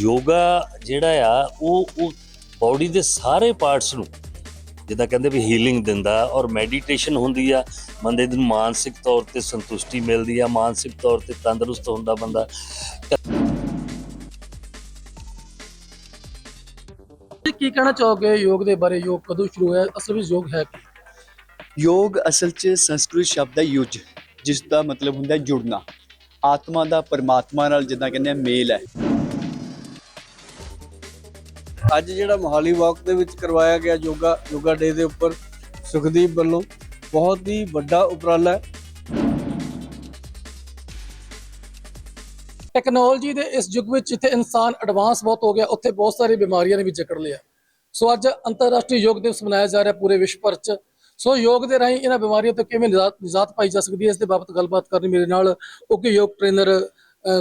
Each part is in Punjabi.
ਯੋਗਾ ਜਿਹੜਾ ਆ ਉਹ ਉਹ ਬਾਡੀ ਦੇ ਸਾਰੇ ਪਾਰਟਸ ਨੂੰ ਜਿੱਦਾਂ ਕਹਿੰਦੇ ਵੀ ਹੀਲਿੰਗ ਦਿੰਦਾ ਔਰ ਮੈਡੀਟੇਸ਼ਨ ਹੁੰਦੀ ਆ ਬੰਦੇ ਨੂੰ ਮਾਨਸਿਕ ਤੌਰ ਤੇ ਸੰਤੁਸ਼ਟੀ ਮਿਲਦੀ ਆ ਮਾਨਸਿਕ ਤੌਰ ਤੇ ਤੰਦਰੁਸਤ ਹੁੰਦਾ ਬੰਦਾ। ਤੁਸੀਂ ਕੀ ਕਹਿਣਾ ਚਾਹੋਗੇ ਯੋਗ ਦੇ ਬਾਰੇ? ਯੋਗ ਕਦੋਂ ਸ਼ੁਰੂ ਹੋਇਆ? ਅਸਲ ਵਿੱਚ ਯੋਗ ਹੈ ਕੀ? ਯੋਗ ਅਸਲ 'ਚ ਸੰਸਕ੍ਰਿਤ ਸ਼ਬਦ ਹੈ ਯੁਜ ਜਿਸ ਦਾ ਮਤਲਬ ਹੁੰਦਾ ਹੈ ਜੁੜਨਾ। ਆਤਮਾ ਦਾ ਪਰਮਾਤਮਾ ਨਾਲ ਜਿੱਦਾਂ ਕਹਿੰਦੇ ਆ ਮੇਲ ਹੈ। ਅੱਜ ਜਿਹੜਾ ਮੋਹਾਲੀ ਵਾਕ ਦੇ ਵਿੱਚ ਕਰਵਾਇਆ ਗਿਆ ਯੋਗਾ ਯੋਗਾ ਡੇ ਦੇ ਉੱਪਰ, ਸੁਖਦੀਪ ਵੱਲੋਂ ਬਹੁਤ ਹੀ ਵੱਡਾ ਉਪਰਾਲਾ ਹੈ। ਟੈਕਨੋਲੋਜੀ ਦੇ ਇਸ ਯੁੱਗ ਵਿੱਚ ਜਿੱਥੇ ਇਨਸਾਨ ਐਡਵਾਂਸ ਬਹੁਤ ਹੋ ਗਿਆ, ਉੱਥੇ ਬਹੁਤ ਸਾਰੀ ਬਿਮਾਰੀਆਂ ਨੇ ਵੀ ਜਕੜ ਲਿਆ। ਸੋ ਅੱਜ ਅੰਤਰਰਾਸ਼ਟਰੀ ਯੋਗ ਦਿਵਸ ਮਨਾਇਆ ਜਾ ਰਿਹਾ ਪੂਰੇ ਵਿਸ਼ਵ ਭਰ 'ਚ। ਸੋ ਯੋਗ ਦੇ ਰਾਹੀਂ ਇਹਨਾਂ ਬਿਮਾਰੀਆਂ ਤੋਂ ਕਿਵੇਂ ਨਿਜਾਤ ਨਿਜਾਤ ਪਾਈ ਜਾ ਸਕਦੀ ਹੈ, ਇਸ ਦੇ ਬਾਬਤ ਗੱਲਬਾਤ ਕਰਨੀ ਮੇਰੇ ਨਾਲ ਉੱਘੇ ਯੋਗ ਟ੍ਰੇਨਰ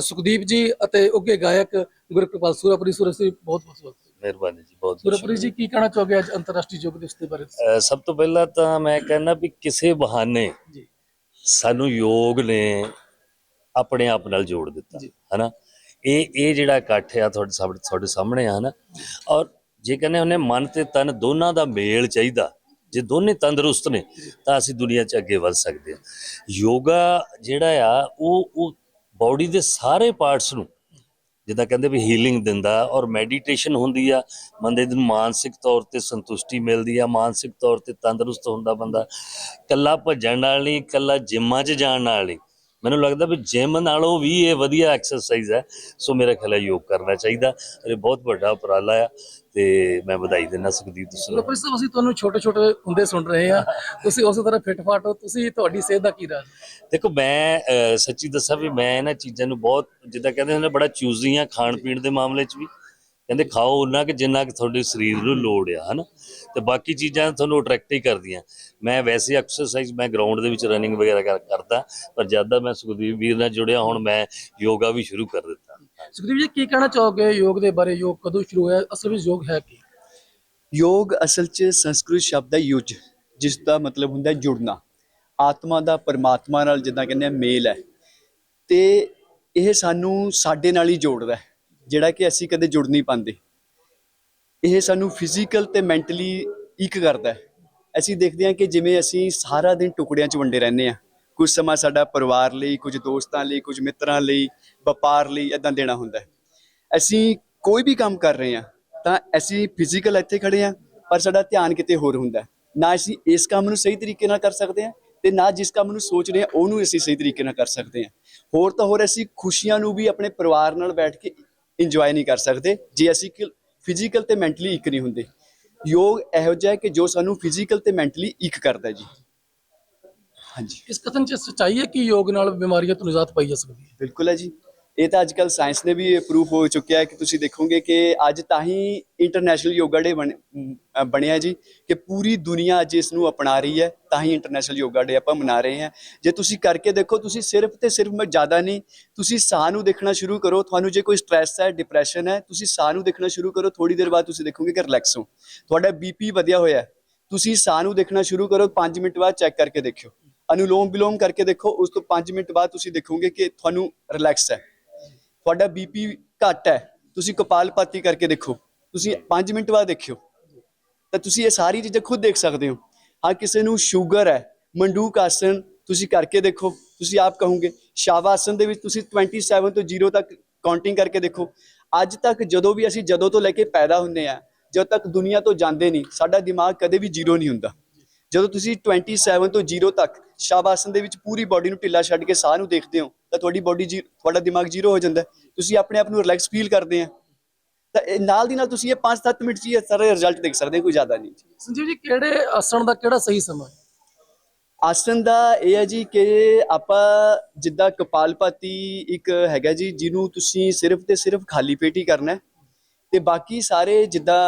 ਸੁਖਦੀਪ ਜੀ ਅਤੇ ਉੱਘੇ ਗਾਇਕ ਗੁਰਕਿਰਪਾਲ ਸੂਰਜ ਜੀ। ਬਹੁਤ ਬਹੁਤ ਸਵਾਗਤ। ਮਿਹਰਬਾਨੀ ਜੀ ਬਹੁਤ ਸੂਰਪੁਰੀ ਜੀ ਕੀ ਕਹਿਣਾ ਚਾਹੋਗੇ ਅੱਜ ਅੰਤਰਰਾਸ਼ਟਰੀ ਯੋਗ ਦਿਵਸ ਦੇ ਬਾਰੇ? ਸਭ ਤੋਂ ਪਹਿਲਾਂ ਤਾਂ ਮੈਂ ਕਹਿੰਦਾ ਵੀ ਕਿਸੇ ਬਹਾਨੇ ਜੀ। ਸਾਨੂੰ ਯੋਗ ਨੇ ਆਪਣੇ ਆਪ ਨਾਲ ਜੋੜ ਦਿੱਤਾ। ਹਨਾ? ਇਹ ਇਹ ਜਿਹੜਾ ਇਕੱਠ ਆ ਤੁਹਾਡੇ ਸਾਹਮਣੇ ਤੁਹਾਡੇ ਸਾਹਮਣੇ ਆ ਹਨਾ? ਔਰ ਜੇ ਕਹਿੰਦੇ ਹੁੰਨੇ ਮਨ ਤੇ ਤਨ ਦੋਨਾਂ ਦਾ ਮੇਲ ਚਾਹੀਦਾ ਜੇ ਦੋਨੇ ਤੰਦਰੁਸਤ ਨੇ ਤਾਂ ਅਸੀਂ ਦੁਨੀਆ 'ਚ ਅੱਗੇ ਵੱਧ ਸਕਦੇ ਹਾਂ। ਯੋਗਾ ਜਿਹੜਾ ਆ ਉਹ ਉਹ ਬਾਡੀ ਦੇ ਸਾਰੇ ਪਾਰਟਸ ਨੂੰ ਜਿੱਦਾਂ ਕਹਿੰਦੇ ਵੀ ਹੀਲਿੰਗ ਦਿੰਦਾ ਔਰ ਮੈਡੀਟੇਸ਼ਨ ਹੁੰਦੀ ਆ, ਬੰਦੇ ਨੂੰ ਮਾਨਸਿਕ ਤੌਰ ਤੇ ਸੰਤੁਸ਼ਟੀ ਮਿਲਦੀ ਆ, ਮਾਨਸਿਕ ਤੌਰ ਤੇ ਤੰਦਰੁਸਤ ਹੁੰਦਾ ਬੰਦਾ। ਕੱਲਾ ਭੱਜਣ ਨਾਲ ਨਹੀਂ ਕੱਲਾ ਜਿੰਮਾਂ 'ਚ ਜਾਣ ਨਾਲ ਨਹੀਂ। ਮੈਨੂੰ ਲੱਗਦਾ ਵੀ ਜਿਮ ਨਾਲੋਂ ਵੀ ਇਹ ਵਧੀਆ ਐਕਸਰਸਾਈਜ਼ ਹੈ। ਸੋ ਮੇਰਾ ਖਿਆਲ ਹੈ ਯੋਗ ਕਰਨਾ ਚਾਹੀਦਾ। ਇਹ ਬਹੁਤ ਵੱਡਾ ਉਪਰਾਲਾ ਆ ਤੇ ਮੈਂ ਵਧਾਈ ਦਿੰਦਾ ਸੁਖਦੀਪ ਤੁਸੀਂ ਸੂਰਪੁਰੀ ਸਾਹਿਬ ਅਸੀਂ ਤੁਹਾਨੂੰ ਛੋਟੇ ਛੋਟੇ ਹੁੰਦੇ ਸੁਣ ਰਹੇ ਆ ਤੁਸੀਂ ਉਸੇ ਤਰ੍ਹਾਂ ਫਿੱਟ ਫਾਟ ਹੋ ਤੁਸੀਂ ਤੁਹਾਡੀ ਸਿਹਤ ਦਾ ਕੀ ਰਾਜ ਦੇਖੋ ਮੈਂ ਸੱਚੀ ਦੱਸਾਂ ਵੀ ਮੈਂ ਇਹਨਾਂ ਚੀਜ਼ਾਂ ਨੂੰ ਬਹੁਤ ਜਿੱਦਾਂ ਕਹਿੰਦੇ ਹੁੰਦੇ ਬੜਾ ਚੂਜ਼ੀ ਆ ਖਾਣ ਪੀਣ ਦੇ ਮਾਮਲੇ 'ਚ ਵੀ। ਕਹਿੰਦੇ ਖਾਓ ਉਹਨਾਂ ਕਿ ਜਿੰਨਾ ਕਿ ਤੁਹਾਡੇ ਸਰੀਰ ਨੂੰ ਲੋੜ ਆ ਹਨਾ? ਤੇ ਬਾਕੀ ਚੀਜ਼ਾਂ ਤੁਹਾਨੂੰ ਅਟਰੈਕਟ ਹੀ ਕਰਦੀਆਂ। ਮੈਂ ਵੈਸੇ ਐਕਸਰਸਾਈਜ਼ ਮੈਂ ਗਰਾਊਂਡ ਦੇ ਵਿੱਚ ਰਨਿੰਗ ਵਗੈਰਾ ਕਰ- ਕਰਦਾ ਪਰ ਜਦ ਦਾ ਮੈਂ ਸੁਖਦੀਪ ਵੀਰ ਨਾਲ ਜੁੜਿਆ ਹੁਣ ਮੈਂ ਯੋਗਾ ਵੀ ਸ਼ੁਰੂ ਕਰ ਦਿੱਤਾ। ਸੁਖਦੀਪ ਜੀ ਕੀ ਕਹਿਣਾ ਚਾਹੋਗੇ ਯੋਗ ਦੇ ਬਾਰੇ? ਯੋਗ ਕਦੋਂ ਸ਼ੁਰੂ ਹੋਇਆ? ਅਸਲ ਵਿੱਚ ਯੋਗ ਹੈ ਕੀ? ਯੋਗ ਅਸਲ 'ਚ ਸੰਸਕ੍ਰਿਤ ਸ਼ਬਦ ਹੈ ਯੁਜ ਜਿਸ ਦਾ ਮਤਲਬ ਹੁੰਦਾ ਹੈ ਜੁੜਨਾ। ਆਤਮਾ ਦਾ ਪਰਮਾਤਮਾ ਨਾਲ ਜਿੱਦਾਂ ਕਹਿੰਦੇ ਆ ਮੇਲ ਹੈ। ਤੇ ਇਹ ਸਾਨੂੰ ਸਾਡੇ ਨਾਲ ਹੀ ਜੋੜਦਾ ਹੈ ਜਿਹੜਾ ਕਿ ਅਸੀਂ ਕਦੇ ਜੁੜ ਨਹੀਂ ਪਾਉਂਦੇ। ਇਹ ਸਾਨੂੰ ਫਿਜ਼ੀਕਲ ਤੇ ਮੈਂਟਲੀ ਇੱਕ ਕਰਦਾ ਹੈ। ਅਸੀਂ ਦੇਖਦੇ ਹਾਂ ਕਿ ਜਿਵੇਂ ਅਸੀਂ ਸਾਰਾ ਦਿਨ ਟੁਕੜਿਆਂ 'ਚ ਵੰਡੇ ਰਹਿੰਦੇ ਆ ਕੁਝ ਸਮਾਂ ਸਾਡਾ ਪਰਿਵਾਰ ਲਈ ਕੁਝ ਦੋਸਤਾਂ ਲਈ ਕੁਝ ਮਿੱਤਰਾਂ ਲਈ, ਵਪਾਰ ਲਈ ਇਦਾਂ ਦੇਣਾ ਹੁੰਦਾ ਹੈ। ਅਸੀਂ ਕੋਈ ਵੀ ਕੰਮ ਕਰ ਰਹੇ ਹਾਂ, ਤਾਂ ਅਸੀਂ ਫਿਜ਼ੀਕਲ ਇੱਥੇ ਖੜੇ ਹਾਂ, ਪਰ ਸਾਡਾ ਧਿਆਨ ਕਿਤੇ ਹੋਰ ਹੁੰਦਾ ਨਾ ਅਸੀਂ ਇਸ ਕੰਮ ਨੂੰ ਸਹੀ ਤਰੀਕੇ ਨਾਲ ਕਰ ਸਕਦੇ ਹਾਂ ਤੇ ਨਾ ਜਿਸ ਕੰਮ ਨੂੰ ਸੋਚ ਰਹੇ ਹਾਂ, ਉਹਨੂੰ ਅਸੀਂ ਸਹੀ ਤਰੀਕੇ ਨਾਲ ਕਰ ਸਕਦੇ ਹਾਂ। ਹੋਰ ਤਾਂ ਹੋਰ ਅਸੀਂ ਖੁਸ਼ੀਆਂ ਨੂੰ ਵੀ ਆਪਣੇ ਪਰਿਵਾਰ ਨਾਲ ਬੈਠ ਕੇ ਇੰਜੋਏ ਨਹੀਂ ਕਰ ਸਕਦੇ। ਜੇ ਅਸੀਂ ਫਿਜ਼ੀਕਲ ਤੇ ਮੈਂਟਲੀ ਇੱਕ ਨਹੀਂ ਹੁੰਦੇ। ਯੋਗ ਇਹੋ ਜਿਹਾ ਹੈ ਕਿ ਜੋ ਸਾਨੂੰ ਫਿਜ਼ੀਕਲ ਤੇ ਮੈਂਟਲੀ ਇੱਕ ਕਰਦਾ ਜੀ। ਹਾਂਜੀ। ਇਸ ਕਥਨ ਚ ਸੱਚਾਈ ਹੈ ਕਿ ਯੋਗ ਨਾਲ ਬਿਮਾਰੀਆਂ ਤੋਂ ਨਿਜਾਤ ਪਾਈ ਜਾ ਸਕਦੀ ਹੈ? ਬਿਲਕੁਲ ਹੈ ਜੀ। ਇਹ ਤਾਂ ਅੱਜ ਕੱਲ ਸਾਇੰਸ ਨੇ ਵੀ ਪ੍ਰੂਫ ਹੋ ਚੁੱਕਿਆ ਹੈ ਕਿ ਤੁਸੀਂ ਦੇਖੋਗੇ ਕਿ ਅੱਜ ਤਾਂ ਹੀ ਇੰਟਰਨੈਸ਼ਨਲ ਯੋਗਾ ਡੇ ਬਣਿਆ ਜੀ, ਕਿ ਪੂਰੀ ਦੁਨੀਆ ਅੱਜ ਇਸ ਨੂੰ ਅਪਣਾ ਰਹੀ ਹੈ, ਤਾਂ ਹੀ ਇੰਟਰਨੈਸ਼ਨਲ ਯੋਗਾ ਡੇ ਆਪਾਂ ਮਨਾ ਰਹੇ ਹਾਂ। ਜੇ ਤੁਸੀਂ ਕਰਕੇ ਦੇਖੋ, ਤੁਸੀਂ ਸਿਰਫ ਤੇ ਸਿਰਫ ਮੈਂ, ਜ਼ਿਆਦਾ ਨਹੀਂ, ਤੁਸੀਂ ਸਾਹ ਨੂੰ ਦੇਖਣਾ ਸ਼ੁਰੂ ਕਰੋ, ਤੁਹਾਨੂੰ ਜੇ ਕੋਈ ਸਟ੍ਰੈਸ ਹੈ ਡਿਪਰੈਸ਼ਨ ਹੈ, ਤੁਸੀਂ ਸਾਹ ਨੂੰ ਦੇਖਣਾ ਸ਼ੁਰੂ ਕਰੋ ਥੋੜੀ ਦੇਰ ਬਾਅਦ ਤੁਸੀਂ ਦੇਖੋਗੇ ਕਿ ਰਿਲੈਕਸ ਹੋ। ਤੁਹਾਡਾ ਬੀਪੀ ਵਧਿਆ ਹੋਇਆ ਤੁਸੀਂ ਸਾਹ ਨੂੰ ਦੇਖਣਾ ਸ਼ੁਰੂ ਕਰੋ 5 ਮਿੰਟ ਬਾਅਦ ਚੈੱਕ ਕਰਕੇ ਦੇਖਿਓ। ਅਨੁਲੋਮ ਵਿਲੋਮ ਕਰਕੇ ਦੇਖੋ, ਉਸ ਤੋਂ 5 ਮਿੰਟ ਬਾਅਦ ਤੁਸੀਂ ਦੇਖੋਗੇ ਕਿ ਤੁਹਾਨੂੰ ਰਿਲੈਕਸ ਹੈ। ਤੁਹਾਡਾ ਬੀਪੀ ਘੱਟ ਹੈ। ਤੁਸੀਂ ਕਪਾਲਪਾਤੀ ਕਰਕੇ ਦੇਖੋ। ਤੁਸੀਂ 5 ਮਿੰਟ ਬਾਅਦ ਦੇਖਿਓ। ਤਾਂ ਤੁਸੀਂ ਇਹ ਸਾਰੀ ਚੀਜ਼ਾਂ ਖੁਦ ਦੇਖ ਸਕਦੇ ਹੋ। ਹਾਂ ਕਿਸੇ ਨੂੰ ਸ਼ੂਗਰ ਹੈ, ਮੰਡੂਕ ਆਸਨ ਤੁਸੀਂ ਕਰਕੇ ਦੇਖੋ। ਤੁਸੀਂ ਆਪ ਕਹੋਗੇ ਸ਼ਾਵਾ ਆਸਨ ਦੇ ਵਿੱਚ ਤੁਸੀਂ 27 ਤੋਂ 0 ਤੱਕ ਕਾਊਂਟਿੰਗ ਕਰਕੇ ਦੇਖੋ। ਅੱਜ ਤੱਕ ਜਦੋਂ ਵੀ ਅਸੀਂ ਜਦੋਂ ਤੋਂ ਲੈ ਕੇ ਪੈਦਾ ਹੁੰਦੇ ਆ, ਜਦ ਤੱਕ ਦੁਨੀਆ ਤੋਂ ਜਾਂਦੇ ਨਹੀਂ, ਸਾਡਾ ਦਿਮਾਗ ਕਦੇ ਵੀ ਜ਼ੀਰੋ ਨਹੀਂ ਹੁੰਦਾ। ਜਦੋਂ ਤੁਸੀਂ 27 ਤੋਂ 0 ਤੱਕ ਸ਼ਾਬਾਸਨ ਦੇ ਵਿੱਚ ਪੂਰੀ ਬਾਡੀ ਨੂੰ ਢਿੱਲਾ ਛੱਡ ਕੇ ਸਾਹ ਨੂੰ ਦੇਖਦੇ ਹੋ ਤਾਂ ਤੁਹਾਡੀ ਬਾਡੀ ਜੀ ਤੁਹਾਡਾ ਦਿਮਾਗ ਜ਼ੀਰੋ ਹੋ ਜਾਂਦਾ। ਤੁਸੀਂ ਆਪਣੇ ਆਪ ਨੂੰ ਰਿਲੈਕਸ ਫੀਲ ਕਰਦੇ ਆ। ਤਾਂ ਇਹ ਨਾਲ ਦੀ ਨਾਲ ਤੁਸੀਂ ਇਹ 5-7 ਮਿੰਟ 'ਚ ਸਾਰੇ ਰਿਜ਼ਲਟ ਦੇਖ ਸਕਦੇ ਕੋਈ ਜ਼ਿਆਦਾ ਨਹੀਂ। ਸੰਜੀਵ ਜੀ ਕਿਹੜੇ ਆਸਣ ਦਾ ਕਿਹੜਾ ਸਹੀ ਸਮਾਂ ਹੈ? ਆਸਨ ਦਾ ਇਹ ਹੈ ਜੀ ਕਿ ਆਪਾਂ ਜਿੱਦਾਂ ਕਪਾਲਪਾਤੀ ਇੱਕ ਹੈਗਾ ਜੀ ਜਿਹਨੂੰ ਤੁਸੀਂ ਸਿਰਫ ਤੇ ਸਿਰਫ ਖਾਲੀ ਪੇਟ ਹੀ ਕਰਨਾ ਤੇ ਬਾਕੀ ਸਾਰੇ ਜਿੱਦਾਂ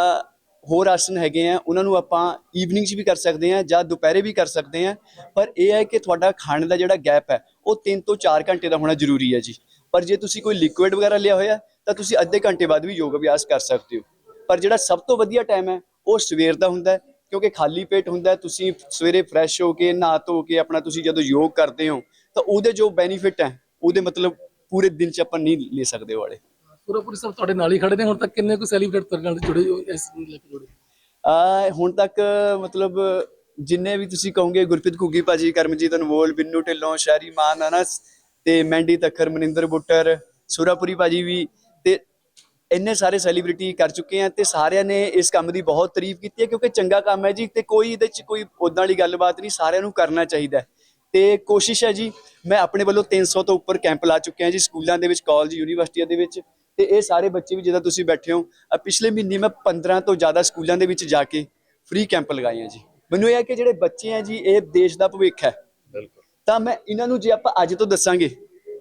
ਹੋਰ ਆਸਨ ਹੈਗੇ ਆ ਉਹਨਾਂ ਨੂੰ ਆਪਾਂ ਈਵਨਿੰਗ 'ਚ ਵੀ ਕਰ ਸਕਦੇ ਆ ਜਾਂ ਦੁਪਹਿਰੇ ਵੀ ਕਰ ਸਕਦੇ ਆ। ਪਰ ਇਹ ਹੈ ਕਿ ਤੁਹਾਡਾ ਖਾਣ ਦਾ ਜਿਹੜਾ ਗੈਪ ਹੈ ਉਹ 3 ਤੋਂ 4 ਘੰਟੇ ਦਾ ਹੋਣਾ ਜ਼ਰੂਰੀ ਹੈ ਜੀ। ਪਰ ਜੇ ਤੁਸੀਂ ਕੋਈ ਲਿਕੁਇਡ ਵਗੈਰਾ ਲਿਆ ਹੋਇਆ ਤਾਂ ਤੁਸੀਂ ਅੱਧੇ ਘੰਟੇ ਬਾਅਦ ਵੀ ਯੋਗ ਅਭਿਆਸ ਕਰ ਸਕਦੇ ਹੋ। ਪਰ ਜਿਹੜਾ ਸਭ ਤੋਂ ਵਧੀਆ ਟਾਈਮ ਹੈ ਉਹ ਸਵੇਰ ਦਾ ਹੁੰਦਾ ਕਿਉਂਕਿ ਖਾਲੀ ਪੇਟ ਹੁੰਦਾ ਤੁਸੀਂ ਸਵੇਰੇ ਫਰੈਸ਼ ਹੋ ਕੇ ਨਹਾ ਧੋ ਕੇ ਆਪਣਾ ਤੁਸੀਂ ਜਦੋਂ ਯੋਗ ਕਰਦੇ ਹੋ ਤਾਂ ਉਹਦੇ ਜੋ ਬੈਨੀਫਿਟ ਹੈ ਉਹਦੇ ਮਤਲਬ ਪੂਰੇ ਦਿਨ ਚ ਆਪਾਂ ਨਹੀਂ ਲੈ ਸਕਦੇ ਵਾਲੇ। ਸੁਰਾਪੁਰੀ ਸਾਹਿਬ ਤੁਹਾਡੇ ਨਾਲ ਹੀ ਖੜੇ ਨੇ ਹੁਣ ਤੱਕ ਕਿੰਨੇ ਕੁ ਸੈਲੀਬ੍ਰੇਟ ਕਰਨ ਨਾਲ ਜੁੜੇ ਹੋ ਇਸ ਨੂੰ ਲੈ ਕੇ ਜੁੜੇ? ਆ ਹੁਣ ਤੱਕ ਮਤਲਬ ਜਿੰਨੇ ਵੀ ਤੁਸੀਂ ਕਹੋਗੇ, ਗੁਰਪ੍ਰੀਤ ਘੁੱਗੀ ਭਾਜੀ, ਕਰਮਜੀਤ ਅਨਮੋਲ, ਬਿੰਨੂ ਢਿੱਲੋਂ, ਸ਼ਹਿਰੀ ਮਾਨ, ਅਨਸ ਤੇ ਮੈਂਡੀ ਤੱਖਰ, ਮਨਿੰਦਰ ਬੁੱਟਰ, ਸੁਰਾਪੁਰੀ ਭਾਜੀ ਵੀ ਤੇ ਇੰਨੇ ਸਾਰੇ ਸੈਲੀਬ੍ਰਿਟੀ ਕਰ ਚੁੱਕੇ ਆ ਤੇ ਸਾਰਿਆਂ ਨੇ ਇਸ ਕੰਮ ਦੀ ਬਹੁਤ ਤਾਰੀਫ ਕੀਤੀ ਹੈ ਕਿਉਂਕਿ ਚੰਗਾ ਕੰਮ ਹੈ ਜੀ ਤੇ ਕੋਈ ਇਹਦੇ ਚ ਕੋਈ ਉਦਾਂ ਵਾਲੀ ਗੱਲਬਾਤ ਨਹੀਂ, ਸਾਰਿਆਂ ਨੂੰ ਕਰਨਾ ਚਾਹੀਦਾ ਹੈ। ਤੇ ਕੋਸ਼ਿਸ਼ ਹੈ ਜੀ, ਮੈਂ ਆਪਣੇ ਵੱਲੋਂ 300 ਤੋਂ ਉੱਪਰ ਕੈਂਪ ਲਾ ਚੁੱਕਿਆ ਜੀ, ਸਕੂਲਾਂ ਦੇ ਵਿੱਚ ਕਾਲਜ ਯੂਨੀਵਰਸਿਟੀਆਂ ਦੇ ਵਿੱਚ ਤੇ ਇਹ ਸਾਰੇ ਬੱਚੇ ਵੀ ਜਿੱਦਾਂ ਤੁਸੀਂ ਬੈਠੇ ਹੋ ਪਿਛਲੇ ਮਹੀਨੇ ਮੈਂ 15 ਤੋਂ ਜ਼ਿਆਦਾ ਸਕੂਲਾਂ ਦੇ ਵਿੱਚ ਜਾ ਕੇ ਫ੍ਰੀ ਕੈਂਪ ਲਗਾਏ ਆ ਜੀ ਮੈਨੂੰ ਇਹ ਹੈ ਕਿ ਜਿਹੜੇ ਬੱਚੇ ਆ ਜੀ ਇਹ ਦੇਸ਼ ਦਾ ਭਵਿੱਖ ਹੈ। ਬਿਲਕੁਲ। ਤਾਂ ਮੈਂ ਇਹਨਾਂ ਨੂੰ ਜੇ ਆਪਾਂ ਅੱਜ ਤੋਂ ਦੱਸਾਂਗੇ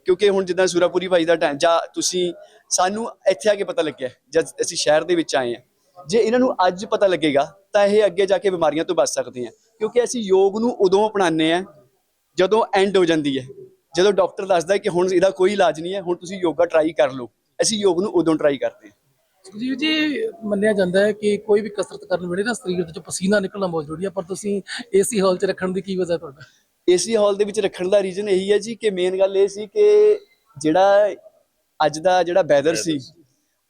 ਕਿਉਂਕਿ ਹੁਣ ਜਿੱਦਾਂ ਸੂਰਾਪੁਰੀ ਭਾਈ ਦਾ ਟਾਈਮ ਜਾਂ ਤੁਸੀਂ ਸਾਨੂੰ ਇੱਥੇ ਆ ਕੇ ਪਤਾ ਲੱਗਿਆ ਜਦ ਅਸੀਂ ਸ਼ਹਿਰ ਦੇ ਵਿੱਚ ਆਏ ਆ। ਜੇ ਇਹਨਾਂ ਨੂੰ ਅੱਜ ਪਤਾ ਲੱਗੇਗਾ ਤਾਂ ਇਹ ਅੱਗੇ ਜਾ ਕੇ ਬਿਮਾਰੀਆਂ ਤੋਂ ਬਚ ਸਕਦੇ ਆ। ਕਿਉਂਕਿ ਅਸੀਂ ਯੋਗ ਨੂੰ ਉਦੋਂ ਅਪਣਾਉਂਦੇ ਆ ਜਦੋਂ ਐਂਡ ਹੋ ਜਾਂਦੀ ਹੈ। ਜਦੋਂ ਡਾਕਟਰ ਦੱਸਦਾ ਕਿ ਹੁਣ ਇਹਦਾ ਕੋਈ ਇਲਾਜ ਨਹੀਂ ਹੈ ਹੁਣ ਤੁਸੀਂ ਯੋਗਾ ਟਰਾਈ ਕਰ ਲਓ। ਅਸੀਂ ਯੋਗ ਨੂੰ ਉਦੋਂ ਟਰਾਈ ਕਰਦੇ ਹਾਂ ਸੁਖਜੀਤ ਜੀ ਮੰਨਿਆ ਜਾਂਦਾ ਹੈ ਕਿ ਕੋਈ ਵੀ ਕਸਰਤ ਕਰਨ ਵੇਲੇ ਨਾ ਸਰੀਰ ਦੇ ਚੋਂ ਪਸੀਨਾ ਨਿਕਲਣਾ ਬਹੁਤ ਜ਼ਰੂਰੀ ਹੈ ਪਰ ਤੁਸੀਂ ਏਸੀ ਹਾਲ 'ਚ ਰੱਖਣ ਦੀ ਕੀ ਵਜ੍ਹਾ ਤੁਹਾਡਾ? ਏਸੀ ਹਾਲ ਦੇ ਵਿੱਚ ਰੱਖਣ ਦਾ ਰੀਜ਼ਨ ਇਹੀ ਹੈ ਜੀ ਕਿ ਮੇਨ ਗੱਲ ਇਹ ਸੀ ਕਿ ਜਿਹੜਾ ਅੱਜ ਦਾ ਜਿਹੜਾ ਵੈਦਰ ਸੀ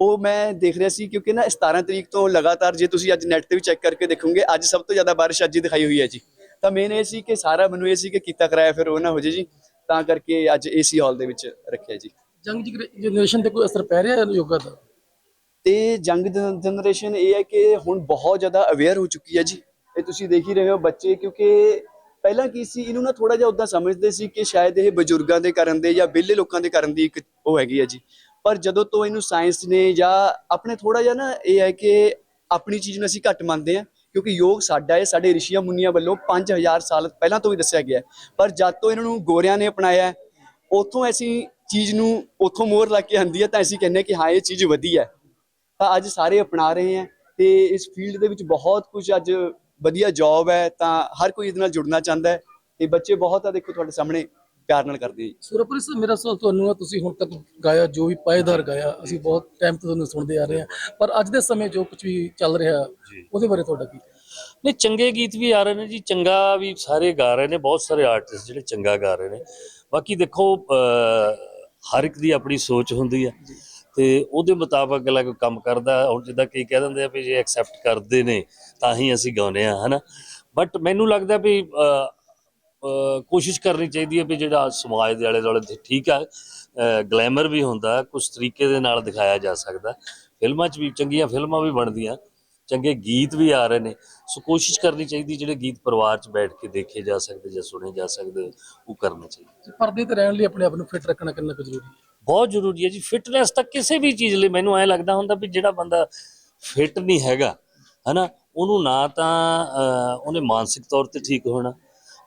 ਉਹ ਮੈਂ ਦੇਖ ਰਿਹਾ ਸੀ ਕਿਉਂਕਿ ਨਾ 17 ਤਰੀਕ ਤੋਂ ਲਗਾਤਾਰ ਜੇ ਤੁਸੀਂ ਅੱਜ ਨੈਟ ਤੇ ਵੀ ਚੈੱਕ ਕਰਕੇ ਦੇਖੋਗੇ ਅੱਜ ਸਭ ਤੋਂ ਜ਼ਿਆਦਾ ਬਾਰਿਸ਼ ਅੱਜ ਹੀ ਦਿਖਾਈ ਹੋਈ ਹੈ ਜੀ। ਤਾਂ ਮੇਨ ਇਹ ਸੀ ਕਿ ਸਾਰਾ ਮੈਨੂੰ ਇਹ ਸੀ ਕਿ ਕੀਤਾ ਕਰਾਇਆ ਫਿਰ ਉਹ ਨਾ ਹੋ ਜੇ ਜੀ ਤਾਂ ਕਰਕੇ ਅੱਜ ਏਸੀ ਹਾਲ ਦੇ ਵਿੱਚ ਰੱਖਿਆ ਜੀ। ਜੰਗ ਜਨਰੇਸ਼ਨ ਤੇ ਕੋਈ ਅਸਰ ਪੈ ਰਿਹਾ ਹੈ ਯੋਗਾ ਦਾ? ਤੇ ਜੰਗ ਜਨਰੇਸ਼ਨ ਇਹ ਹੈ ਕਿ ਹੁਣ ਬਹੁਤ ਜ਼ਿਆਦਾ ਅਵੇਅਰ ਹੋ ਚੁੱਕੀ ਹੈ ਜੀ। ਇਹ ਤੁਸੀਂ ਦੇਖ ਹੀ ਰਹੇ ਹੋ ਬੱਚੇ ਕਿਉਂਕਿ ਪਹਿਲਾਂ ਕੀ ਸੀ ਇਹਨੂੰ ਨਾ ਥੋੜਾ ਜਿਹਾ ਉਦਾਂ ਸਮਝਦੇ ਸੀ ਕਿ ਸ਼ਾਇਦ ਇਹ ਬਜ਼ੁਰਗਾਂ ਦੇ ਕਰਨ ਦੇ ਜਾਂ ਵਿਹਲੇ ਲੋਕਾਂ ਦੇ ਕਰਨ ਦੀ ਇੱਕ ਉਹ ਹੈਗੀ ਹੈ ਜੀ। ਪਰ ਜਦੋਂ ਤੋਂ ਇਹਨੂੰ ਸਾਇੰਸ ਨੇ ਜਾਂ ਆਪਣੇ ਥੋੜਾ ਜਿਹਾ ਨਾ ਇਹ ਹੈ ਕਿ ਆਪਣੀ ਚੀਜ਼ ਨੂੰ ਅਸੀਂ ਘੱਟ ਮੰਨਦੇ ਹਾਂ ਕਿਉਂਕਿ ਯੋਗ ਸਾਡਾ ਹੈ ਸਾਡੇ ਰਿਸ਼ੀਆਂ ਮੁਨੀਆਂ ਵੱਲੋਂ 5000 ਸਾਲ ਪਹਿਲਾਂ ਤੋਂ ਹੀ ਦੱਸਿਆ ਗਿਆ ਪਰ ਜਦ ਤੋਂ ਇਹਨਾਂ ਨੂੰ ਗੋਰਿਆਂ ਨੇ ਅਪਣਾਇਆ ਹੈ, ਉੱਥੋਂ ਅਸੀਂ ਚੀਜ਼ ਨੂੰ ਉੱਥੋਂ ਮੋਹਰ ਲਾ ਕੇ ਆਂਦੀ ਹੈ ਤਾਂ ਅਸੀਂ ਕਹਿੰਦੇ ਹਾਂ ਕਿ ਹਾਂ ਇਹ ਚੀਜ਼ ਵਧੀਆ ਹੈ। ਤਾਂ ਅੱਜ ਸਾਰੇ ਅਪਣਾ ਰਹੇ ਹੈ ਤੇ ਇਸ ਫੀਲਡ ਦੇ ਵਿੱਚ ਬਹੁਤ ਕੁਝ ਅੱਜ ਵਧੀਆ ਜੌਬ ਹੈ ਤਾਂ ਹਰ ਕੋਈ ਇਹਦੇ ਨਾਲ ਜੁੜਨਾ ਚਾਹੁੰਦਾ ਹੈ ਤੇ ਬੱਚੇ ਬਹੁਤ ਆ ਦੇਖੋ ਤੁਹਾਡੇ ਸਾਹਮਣੇ ਪਿਆਰ ਨਾਲ ਕਰਦੇ ਆ ਜੀ। ਸੁਰਪ੍ਰੀਤ ਮੇਰਾ ਸਵਾਲ ਤੁਹਾਨੂੰ ਹੈ ਤੁਸੀਂ ਹੁਣ ਤੱਕ ਗਾਇਆ ਜੋ ਵੀ ਪਾਏਦਾਰ ਗਾਇਆ ਅਸੀਂ ਬਹੁਤ ਟਾਈਮ ਤੋਂ ਤੁਹਾਨੂੰ ਸੁਣਦੇ ਆ ਰਹੇ ਹਾਂ। ਪਰ ਅੱਜ ਦੇ ਸਮੇਂ ਜੋ ਕੁਝ ਵੀ ਚੱਲ ਰਿਹਾ ਉਹਦੇ ਬਾਰੇ ਤੁਹਾਡਾ ਕੀ? ਨਹੀਂ ਚੰਗੇ ਗੀਤ ਵੀ ਆ ਰਹੇ ਨੇ ਜੀ ਚੰਗਾ ਵੀ ਸਾਰੇ ਗਾ ਰਹੇ ਨੇ ਬਹੁਤ ਸਾਰੇ ਆਰਟਿਸਟ ਜਿਹੜੇ ਚੰਗਾ ਗਾ ਰਹੇ ਨੇ। ਬਾਕੀ ਦੇਖੋ ਅਹ, ਹਰ ਇੱਕ ਦੀ ਆਪਣੀ ਸੋਚ ਹੁੰਦੀ ਹੈ। ਤੇ ਉਹਦੇ ਮੁਤਾਬਕ ਅਗਲਾ ਕੋਈ ਕੰਮ ਕਰਦਾ। ਹੁਣ ਜਿੱਦਾਂ ਕਈ ਕਹਿ ਦਿੰਦੇ ਆ ਵੀ ਜੇ ਐਕਸੈਪਟ ਕਰਦੇ ਨੇ, ਤਾਂ ਹੀ ਅਸੀਂ ਗਾਉਂਦੇ ਆ ਹਨਾ? ਬਟ ਮੈਨੂੰ ਲੱਗਦਾ ਵੀ ਕੋਸ਼ਿਸ਼ ਕਰਨੀ ਚਾਹੀਦੀ ਹੈ ਵੀ ਜਿਹੜਾ ਸਮਾਜ ਦੇ ਆਲੇ ਦੁਆਲੇ ਠੀਕ ਆ ਗਲੈਮਰ ਵੀ ਹੁੰਦਾ ਕੁਝ ਤਰੀਕੇ ਦੇ ਨਾਲ ਦਿਖਾਇਆ ਜਾ ਸਕਦਾ। ਫਿਲਮਾਂ 'ਚ ਵੀ ਚੰਗੀਆਂ ਫਿਲਮਾਂ ਵੀ ਬਣਦੀਆਂ, ਚੰਗੇ ਗੀਤ ਵੀ ਆ ਰਹੇ ਨੇ। ਸੋ ਕੋਸ਼ਿਸ਼ ਕਰਨੀ ਚਾਹੀਦੀ ਜਿਹੜੇ ਗੀਤ ਪਰਿਵਾਰ 'ਚ ਬੈਠ ਕੇ ਦੇਖੇ ਜਾ ਸਕਦੇ ਜਾਂ ਸੁਣੇ ਜਾ ਸਕਦੇ, ਉਹ ਕਰਨੇ ਚਾਹੀਦੇ। ਪਰਦੇ ਤੇ ਰਹਿਣ ਲਈ ਆਪਣੇ ਆਪ ਨੂੰ ਫਿੱਟ ਰੱਖਣਾ ਕਿੰਨਾ ਕੁ ਜ਼ਰੂਰੀ ਹੈ? ਬਹੁਤ ਜ਼ਰੂਰੀ ਹੈ ਜੀ। ਫਿਟਨੈਸ ਤਾਂ ਕਿਸੇ ਵੀ ਚੀਜ਼ ਲਈ ਮੈਨੂੰ ਐ ਲੱਗਦਾ ਹੁੰਦਾ ਵੀ ਜਿਹੜਾ ਬੰਦਾ ਫਿਟ ਨਹੀਂ ਹੈਗਾ ਹਨਾ ਉਹਨੂੰ ਨਾ ਤਾਂ ਅਹ, ਉਹਨੇ ਮਾਨਸਿਕ ਤੌਰ ਤੇ ਠੀਕ ਹੋਣਾ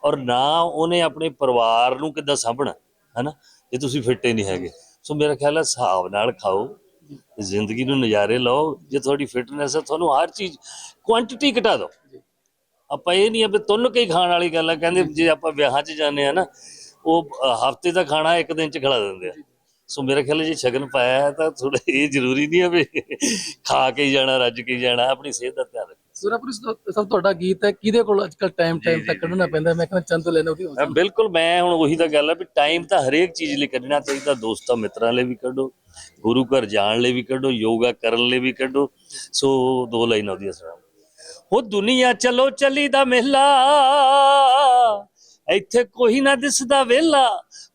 ਔਰ ਨਾ ਉਹਨੇ ਆਪਣੇ ਪਰਿਵਾਰ ਨੂੰ ਕਿੱਦਾਂ ਸਾਂਭਣਾ ਹਨਾ ਜੇ ਤੁਸੀਂ ਫਿੱਟ ਹੀ ਨਹੀਂ ਹੈਗੇ। ਸੋ ਮੇਰਾ ਖਿਆਲ ਹੈ ਹਿਸਾਬ ਨਾਲ ਖਾਓ ਜ਼ਿੰਦਗੀ ਨੂੰ ਨਜ਼ਾਰੇ ਲਓ ਜੇ ਤੁਹਾਡੀ ਫਿਟਨੈਸ ਹੈ ਤੁਹਾਨੂੰ ਹਰ ਚੀਜ਼ ਕੁਆਂਟੀਟੀ ਘਟਾ ਦਿਓ। ਆਪਾਂ ਇਹ ਨਹੀਂ ਆ ਵੀ ਤੁੰਨ ਕੇ ਹੀ ਖਾਣ ਵਾਲੀ ਗੱਲ ਆ ਕਹਿੰਦੇ ਜੇ ਆਪਾਂ ਵਿਆਹਾਂ 'ਚ ਜਾਂਦੇ ਆ ਨਾ ਉਹ ਹਫ਼ਤੇ ਦਾ ਖਾਣਾ ਇੱਕ ਦਿਨ 'ਚ ਖਿਲਾ ਦਿੰਦੇ ਆ। ਸੋ ਮੇਰੇ ਖਿਆਲ ਜੇ ਸ਼ਗਨ ਪਾਇਆ ਹੈ ਤਾਂ ਥੋੜਾ ਇਹ ਜ਼ਰੂਰੀ ਨਹੀਂ ਹੈ ਵੀ ਖਾ ਕੇ ਹੀ ਜਾਣਾ ਰੱਜ ਕੇ ਹੀ ਜਾਣਾ ਆਪਣੀ ਸਿਹਤ ਦਾ ਧਿਆਨ ਰੱਖੋ ਸੁਰਪ੍ਰੀਤ ਸਭ ਤੁਹਾਡਾ ਗੀਤ ਹੈ ਕਿਹਦੇ ਕੋਲ ਅੱਜ ਕੱਲ ਟਾਈਮ ਟਾਈਮ ਤੱਕ ਕੱਢਣਾ ਪੈਂਦਾ ਮੈਂ ਕਹਿੰਦਾ ਚੰਦ ਲੈਣਾ ਉਹਦੀ ਬਿਲਕੁਲ ਮੈਂ ਹੁਣ ਉਹੀ ਤਾਂ ਗੱਲ ਹੈ ਵੀ ਟਾਈਮ ਤਾਂ ਹਰੇਕ ਚੀਜ਼ ਲਈ ਕੱਢਣਾ ਚਾਹੀਦਾ ਦੋਸਤਾਂ ਮਿੱਤਰਾਂ ਲਈ ਵੀ ਕੱਢੋ ਗੁਰੂ ਘਰ ਜਾਣ ਲਈ ਵੀ ਕੱਢੋ ਯੋਗਾ ਕਰਨ ਲਈ ਵੀ ਕੱਢੋ। ਸੋ ਦੋ ਲਾਈਨਾਂ ਉਹਦੀਆਂ ਸੁਣਾਓ। ਉਹ ਦੁਨੀਆ ਚਲੋ ਚੱਲੀ ਦਾ ਮੇਲਾ ਇੱਥੇ ਕੋਈ ਨਾ ਦਿਸਦਾ ਵੇਲਾ,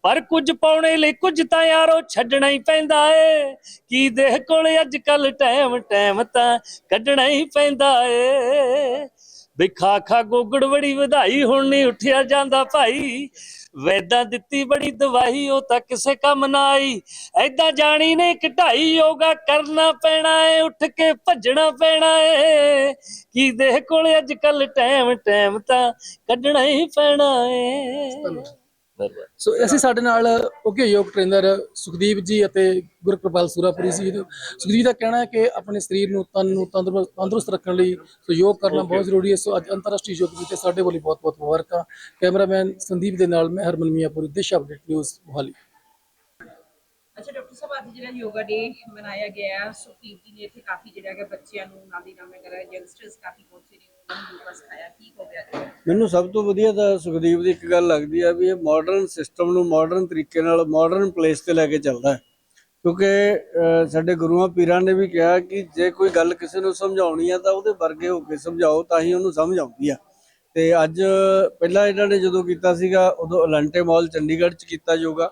ਪਰ ਕੁਝ ਪਾਉਣੇ ਲਈ ਕੁਝ ਤਾਂ ਯਾਰੋ ਛੱਡਣਾ ਹੀ ਪੈਂਦਾ ਏ। ਕੀ ਦੇਹ ਕੋਲ ਅੱਜ ਕੱਲ ਟਾਈਮ ਟਾਈਮ ਤਾਂ ਕੱਢਣਾ ਹੀ ਪੈਂਦਾ ਏ। ਵੀ ਖਾ ਖਾ ਗੋਗੜ ਬੜੀ ਵਧਾਈ ਹੁਣ ਨਹੀਂ ਉੱਠਿਆ ਜਾਂਦਾ ਭਾਈ। ਵੈਦਾਂ ਦਿੱਤੀ ਬੜੀ ਦਵਾਈ ਉਹ ਤਾਂ ਕਿਸੇ ਕੰਮ ਨਾ ਆਈ। ਐਦਾਂ ਜਾਣੀ ਨੇ ਘਟਾਈ ਯੋਗਾ ਕਰਨਾ ਪੈਣਾ ਏ, ਉੱਠ ਕੇ ਭੱਜਣਾ ਪੈਣਾ ਏ। ਕੀ ਦੇ ਕੋਲ ਅੱਜ ਕੱਲ ਟਾਈਮ ਟਾਈਮ ਤਾਂ ਕੱਢਣਾ ਹੀ ਪੈਣਾ ਏ। ਸੋ ਅਸੀਂ ਸਾਡੇ ਨਾਲ ਉੱਘੇ ਯੋਗ ਟ੍ਰੇਨਰ ਸੁਖਦੀਪ ਜੀ ਅਤੇ ਗੁਰਕਿਰਪਾਲ ਸੂਰਾਪੁਰੀ ਜੀ ਨੇ। ਸੁਖਦੀਪ ਦਾ ਕਹਿਣਾ ਹੈ ਕਿ ਆਪਣੇ ਸਰੀਰ ਨੂੰ ਤਨ ਨੂੰ ਤੰਦਰੁਸਤ ਤੰਦਰੁਸਤ ਰੱਖਣ ਲਈ ਸੋ ਯੋਗ ਕਰਨਾ ਬਹੁਤ ਜ਼ਰੂਰੀ ਹੈ। ਸੋ ਅੱਜ ਅੰਤਰਰਾਸ਼ਟਰੀ ਯੋਗ ਦਿਵਸ ਤੇ ਸਾਡੇ ਵੱਲੋਂ ਬਹੁਤ ਬਹੁਤ ਮੁਬਾਰਕਾਂ। ਕੈਮਰਾਮੈਨ ਸੰਦੀਪ ਦੇ ਨਾਲ ਮੈਂ Harman Miyanpuri this update news Mohali. ਅੱਛਾ ਡਾਕਟਰ ਸਾਹਿਬ ਅੱਜ ਜਿਹੜਾ ਯੋਗਾ ਡੇ ਮਨਾਇਆ ਗਿਆ ਹੈ, ਸੁਖਦੀਪ ਜੀ ਨੇ ਇੱਥੇ ਕਾਫੀ ਜਿਹੜਾ ਹੈਗਾ ਬੱਚਿਆਂ ਨੂੰ ਨਾਲੀ ਨਾਮੇ ਕਰਾ ਯੰਗਸਟਰਸ ਕਾਫੀ ਪਹੁੰਚੇ ਨੇ ਉਹਨਾਂ ਨੂੰ ਯੋਗਾ ਸਿਖਾਇਆ ਕੀ ਹੋ ਗਿਆ ਮੈਨੂੰ ਸਭ ਤੋਂ ਵਧੀਆ ਤਾਂ ਸੁਖਦੀਪ ਦੀ ਇੱਕ ਗੱਲ ਲੱਗਦੀ ਆ ਵੀ ਇਹ ਮਾਡਰਨ ਸਿਸਟਮ ਨੂੰ ਮਾਡਰਨ ਤਰੀਕੇ ਨਾਲ ਮਾਡਰਨ ਪਲੇਸ ਤੇ ਲੈ ਕੇ ਚੱਲਦਾ ਹੈ। ਕਿਉਂਕਿ ਸਾਡੇ ਗੁਰੂਆਂ ਪੀਰਾਂ ਨੇ ਵੀ ਕਿਹਾ ਕਿ ਜੇ ਕੋਈ ਗੱਲ ਕਿਸੇ ਨੂੰ ਸਮਝਾਉਣੀ ਆ ਤਾਂ ਉਹਦੇ ਵਰਗੇ ਹੋ ਕੇ ਸਮਝਾਓ ਤਾਂ ਹੀ ਉਹਨੂੰ ਸਮਝ ਆਉਂਦੀ ਆ। ਤੇ ਅੱਜ ਪਹਿਲਾਂ ਇਹਨਾਂ ਨੇ ਜਦੋਂ ਕੀਤਾ ਸੀਗਾ ਉਦੋਂ ਅਲੰਟੇ ਮਾਲ ਚੰਡੀਗੜ੍ਹ 'ਚ ਕੀਤਾ ਯੋਗਾ।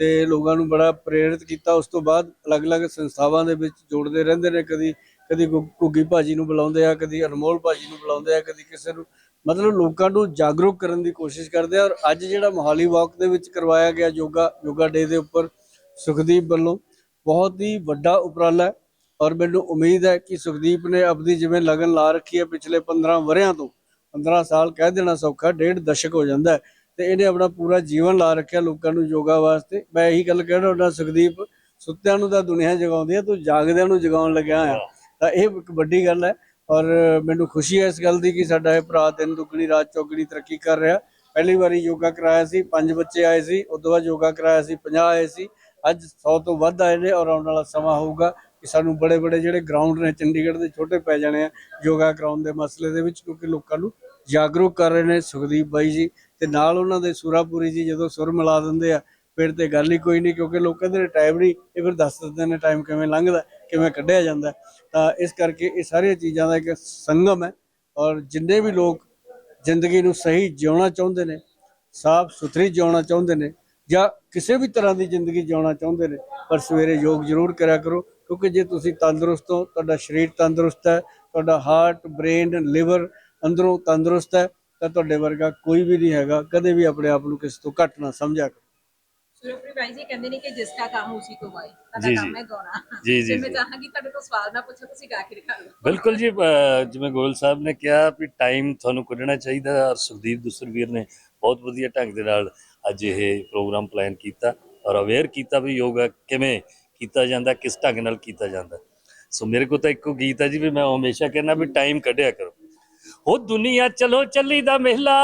ਤੇ ਲੋਕਾਂ ਨੂੰ ਬੜਾ ਪ੍ਰੇਰਿਤ ਕੀਤਾ। ਉਸ ਤੋਂ ਬਾਅਦ ਅਲੱਗ-ਅਲੱਗ ਸੰਸਥਾਵਾਂ ਦੇ ਵਿੱਚ ਜੋੜਦੇ ਰਹਿੰਦੇ ਨੇ। ਕਦੀ ਕਦੀ ਗੁ- ਘੁੱਗੀ ਭਾਜੀ ਨੂੰ ਬੁਲਾਉਂਦੇ ਆ, ਕਦੀ ਅਨਮੋਲ ਭਾਜੀ ਨੂੰ ਬੁਲਾਉਂਦੇ ਆ, ਕਦੀ ਕਿਸੇ ਨੂੰ ਮਤਲਬ ਲੋਕਾਂ ਨੂੰ ਜਾਗਰੂਕ ਕਰਨ ਦੀ ਕੋਸ਼ਿਸ਼ ਕਰਦੇ ਆ। ਔਰ ਅੱਜ ਜਿਹੜਾ ਮੋਹਾਲੀ ਵਾਕ ਦੇ ਵਿੱਚ ਕਰਵਾਇਆ ਗਿਆ ਯੋਗਾ ਯੋਗਾ ਡੇ ਦੇ ਉੱਪਰ, ਸੁਖਦੀਪ ਵੱਲੋਂ ਬਹੁਤ ਹੀ ਵੱਡਾ ਉਪਰਾਲਾ ਹੈ। ਔਰ ਮੈਨੂੰ ਉਮੀਦ ਹੈ ਕਿ ਸੁਖਦੀਪ ਨੇ ਆਪਣੀ ਜਿਵੇਂ ਲਗਨ ਲਾ ਰੱਖੀ ਹੈ, ਪਿਛਲੇ 15 ਵਰਿਆਂ ਤੋਂ 15 ਸਾਲ ਕਹਿ ਦੇਣਾ ਸੌਖਾ, ਡੇਢ ਦਸ਼ਕ ਹੋ ਜਾਂਦਾ ਹੈ। ਤੇ ਇਹਨੇ ਆਪਣਾ ਪੂਰਾ ਜੀਵਨ ਲਾ ਰੱਖਿਆ ਲੋਕਾਂ ਨੂੰ ਯੋਗਾ ਵਾਸਤੇ। ਮੈਂ ਇਹੀ ਗੱਲ ਕਹਿਣਾ ਹੁੰਦਾ ਸੁਖਦੀਪ ਸੁੱਤਿਆਂ ਨੂੰ ਤਾਂ ਦੁਨੀਆ ਜਗਾਉਂਦੀ ਹੈ ਤੂੰ ਜਾਗਦਿਆਂ ਨੂੰ ਜਗਾਉਣ ਲੱਗਿਆ ਆ ਤਾਂ ਇਹ ਇੱਕ ਵੱਡੀ ਗੱਲ ਹੈ ਔਰ ਮੈਨੂੰ ਖੁਸ਼ੀ ਹੈ ਇਸ ਗੱਲ ਦੀ ਕਿ ਸਾਡਾ ਇਹ ਭਰਾ ਦਿਨ ਦੁੱਗਣੀ ਰਾਤ ਚੌਗਣੀ ਤਰੱਕੀ ਕਰ ਰਿਹਾ। ਪਹਿਲੀ ਵਾਰੀ ਯੋਗਾ ਕਰਾਇਆ ਸੀ ਪੰਜ ਬੱਚੇ ਆਏ ਸੀ ਉਸ ਤੋਂ ਬਾਅਦ ਯੋਗਾ ਕਰਾਇਆ ਸੀ 50 ਆਏ ਸੀ। ਅੱਜ 100 ਤੋਂ ਵੱਧ ਆਏ ਨੇ ਔਰ ਆਉਣ ਵਾਲਾ ਸਮਾਂ ਹੋਊਗਾ ਕਿ ਸਾਨੂੰ ਬੜੇ ਬੜੇ ਜਿਹੜੇ ਗਰਾਊਂਡ ਨੇ ਚੰਡੀਗੜ੍ਹ ਦੇ ਛੋਟੇ ਪੈ ਜਾਣੇ ਆ ਯੋਗਾ ਕਰਾਉਣ ਦੇ ਮਸਲੇ ਦੇ ਵਿੱਚ ਕਿਉਂਕਿ ਲੋਕਾਂ ਨੂੰ ਜਾਗਰੂਕ ਕਰ ਰਹੇ ਨੇ ਸੁਖਦੀਪ ਬਾਈ ਜੀ। ਤੇ ਨਾਲ ਉਹਨਾਂ ਦੇ ਸੁਰਾਪੁਰੀ ਜੀ ਜਦੋਂ ਸੁਰ ਮਿਲਾ ਦਿੰਦੇ ਆ, ਫਿਰ ਤੇ ਗੱਲ ਹੀ ਕੋਈ ਨਹੀਂ, ਕਿਉਂਕਿ ਲੋਕ ਕਹਿੰਦੇ ਨੇ ਟਾਈਮ ਨਹੀਂ, ਇਹ ਫਿਰ ਦੱਸ ਦਿੰਦੇ ਨੇ ਟਾਈਮ ਕਿਵੇਂ ਲੰਘਦਾ, ਕਿਵੇਂ ਕੱਢਿਆ ਜਾਂਦਾ। ਤਾਂ ਇਸ ਕਰਕੇ ਇਹ ਸਾਰੀਆਂ ਚੀਜ਼ਾਂ ਦਾ ਇੱਕ ਸੰਗਮ ਹੈ ਔਰ ਜਿੰਨੇ ਵੀ ਲੋਕ ਜ਼ਿੰਦਗੀ ਨੂੰ ਸਹੀ ਜਿਉਣਾ ਚਾਹੁੰਦੇ ਨੇ, ਸਾਫ਼ ਸੁਥਰੀ ਜਿਉਣਾ ਚਾਹੁੰਦੇ ਨੇ ਜਾਂ ਕਿਸੇ ਵੀ ਤਰ੍ਹਾਂ ਦੀ ਜ਼ਿੰਦਗੀ ਜਿਉਣਾ ਚਾਹੁੰਦੇ ਨੇ, ਪਰ ਸਵੇਰੇ ਯੋਗ ਜ਼ਰੂਰ ਕਰਿਆ ਕਰੋ, ਕਿਉਂਕਿ ਜੇ ਤੁਸੀਂ ਤੰਦਰੁਸਤ ਹੋ, ਤੁਹਾਡਾ ਸਰੀਰ ਤੰਦਰੁਸਤ ਹੈ, ਤੁਹਾਡਾ ਹਾਰਟ ਬ੍ਰੇਨ ਲਿਵਰ ਅੰਦਰੋਂ ਤੰਦਰੁਸਤ ਹੈ ਤਾਂ ਤੁਹਾਡੇ ਵਰਗਾ ਕੋਈ ਵੀ ਨਹੀਂ ਹੈਗਾ ਕਦੇ ਵੀ ਆਪਣੇ ਆਪ ਨੂੰ ਕਿਸੇ ਤੋਂ ਘੱਟ ਨਾ ਸਮਝਿਆ ਕਰੋ। ਸੁਰਪ੍ਰੀਤ ਭਾਈ ਜੀ ਕਹਿੰਦੇ ਨੇ ਕਿ ਜਿਸ ਦਾ ਕੰਮ ਉਸੇ ਕੋ ਆਏ ਤੁਹਾਡਾ ਜੀ, ਕੰਮ ਜੀ। ਹੈ ਗਾਉਣਾ। ਜੀ, ਜੀ, ਤੇ ਮੈਂ ਜੀ। ਚਾਹਾਂਗੀ ਤੁਹਾਡੇ ਤੋਂ ਸਵਾਲ ਨਾ ਪੁੱਛੋ ਤੁਸੀਂ ਗਾ ਕੇ ਦਿਖਾਓ। ਬਿਲਕੁਲ ਜੀ ਅਹ ਜਿਵੇਂ ਗੋਇਲ ਸਾਹਿਬ ਨੇ ਕਿਹਾ ਵੀ ਟਾਈਮ ਤੁਹਾਨੂੰ ਕੱਢਣਾ ਚਾਹੀਦਾ ਹੈ ਔਰ ਸੁਖਦੀਪ ਦੁਸਰਵੀਰ ਨੇ ਬਹੁਤ ਵਧੀਆ ਢੰਗ ਦੇ ਨਾਲ ਅੱਜ ਇਹ ਪ੍ਰੋਗਰਾਮ ਪਲਾਨ ਕੀਤਾ ਔਰ ਅਵੇਅਰ ਕੀਤਾ ਵੀ ਯੋਗਾ ਕਿਵੇਂ ਕੀਤਾ ਜਾਂਦਾ ਕਿਸ ਢੰਗ ਨਾਲ ਕੀਤਾ ਜਾਂਦਾ। ਸੋ ਮੇਰੇ ਕੋਲ ਤਾਂ ਇੱਕੋ ਗੀਤ ਹੈ ਜੀ ਵੀ ਮੈਂ ਹਮੇਸ਼ਾ ਕਹਿੰਦਾ ਵੀ ਟਾਈਮ ਕੱਢਿਆ ਕਰੋ। ਉਹ ਦੁਨੀਆ ਚਲੋ ਚੱਲੀ ਦਾ ਮਹਿਲਾ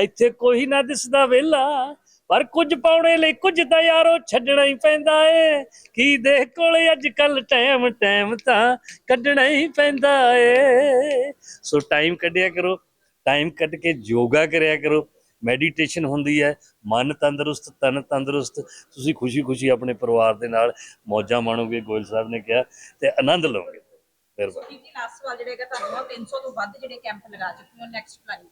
ਇੱਥੇ ਕੋਈ ਨਾ ਦਿਸਦਾ ਵੇਲਾ। ਪਰ ਕੁਝ ਪਾਉਣੇ ਲਈ ਕੁਝ ਤਾਂ ਯਾਰੋ ਛੱਡਣਾ ਹੀ ਪੈਂਦਾ ਏ। ਕੀ ਦੇਖ ਕੋਲੇ ਅੱਜ ਕੱਲ ਟਾਈਮ ਟਾਈਮ ਤਾਂ ਕੱਢਣਾ ਹੀ ਪੈਂਦਾ ਏ। ਸੋ ਟਾਈਮ ਕੱਢਿਆ ਕਰੋ। ਟਾਈਮ ਕੱਢ ਕੇ ਯੋਗਾ ਕਰਿਆ ਕਰੋ। ਮੈਡੀਟੇਸ਼ਨ ਹੁੰਦੀ ਹੈ। ਮਨ ਤੰਦਰੁਸਤ, ਤਨ ਤੰਦਰੁਸਤ। ਤੁਸੀਂ ਖੁਸ਼ੀ-ਖੁਸ਼ੀ ਆਪਣੇ ਪਰਿਵਾਰ ਦੇ ਨਾਲ ਮੌਜਾਂ ਮਾਣੋਗੇ, ਗੋਇਲ ਸਾਹਿਬ ਨੇ ਕਿਹਾ, ਤੇ ਆਨੰਦ ਲਓਗੇ ਮਿਹਰਬਾਨੀ ਜੀ ਲਾਸਟ ਸਵਾਲ ਜਿਹੜਾ ਹੈਗਾ ਤੁਹਾਨੂੰ ਆ 300 ਤੋਂ ਵੱਧ ਜਿਹੜੇ ਕੈਂਪ ਲਗਾ ਚੁੱਕੇ ਹੋ ਨੈਕਸਟ ਪਲਾਨ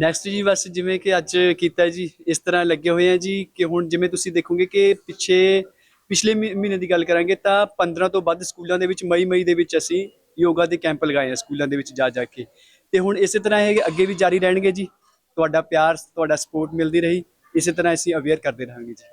ਨੈਕਸਟ ਜੀ ਬਸ ਜਿਵੇਂ ਕਿ ਅੱਜ ਕੀਤਾ ਜੀ ਇਸ ਤਰ੍ਹਾਂ ਲੱਗੇ ਹੋਏ ਆ ਜੀ ਕਿ ਹੁਣ ਜਿਵੇਂ ਤੁਸੀਂ ਦੇਖੋਗੇ ਕਿ ਪਿੱਛੇ ਪਿਛਲੇ ਮਹੀ- ਮਹੀਨੇ ਦੀ ਗੱਲ ਕਰਾਂਗੇ ਤਾਂ 15 ਤੋਂ ਵੱਧ ਸਕੂਲਾਂ ਦੇ ਵਿੱਚ ਮਈ ਮਈ ਦੇ ਵਿੱਚ ਅਸੀਂ ਯੋਗਾ ਦੇ ਕੈਂਪ ਲਗਾਏ ਆ ਸਕੂਲਾਂ ਦੇ ਵਿੱਚ ਜਾ ਜਾ ਕੇ। ਤੇ ਹੁਣ ਇਸੇ ਤਰ੍ਹਾਂ ਇਹ ਅੱਗੇ ਵੀ ਜਾਰੀ ਰਹਿਣਗੇ ਜੀ। ਤੁਹਾਡਾ ਪਿਆਰ ਤੁਹਾਡਾ ਸਪੋਰਟ ਮਿਲਦੀ ਰਹੀ। ਇਸੇ ਤਰ੍ਹਾਂ ਅਸੀਂ ਅਵੇਅਰ ਕਰਦੇ ਰਹਾਂਗੇ ਜੀ।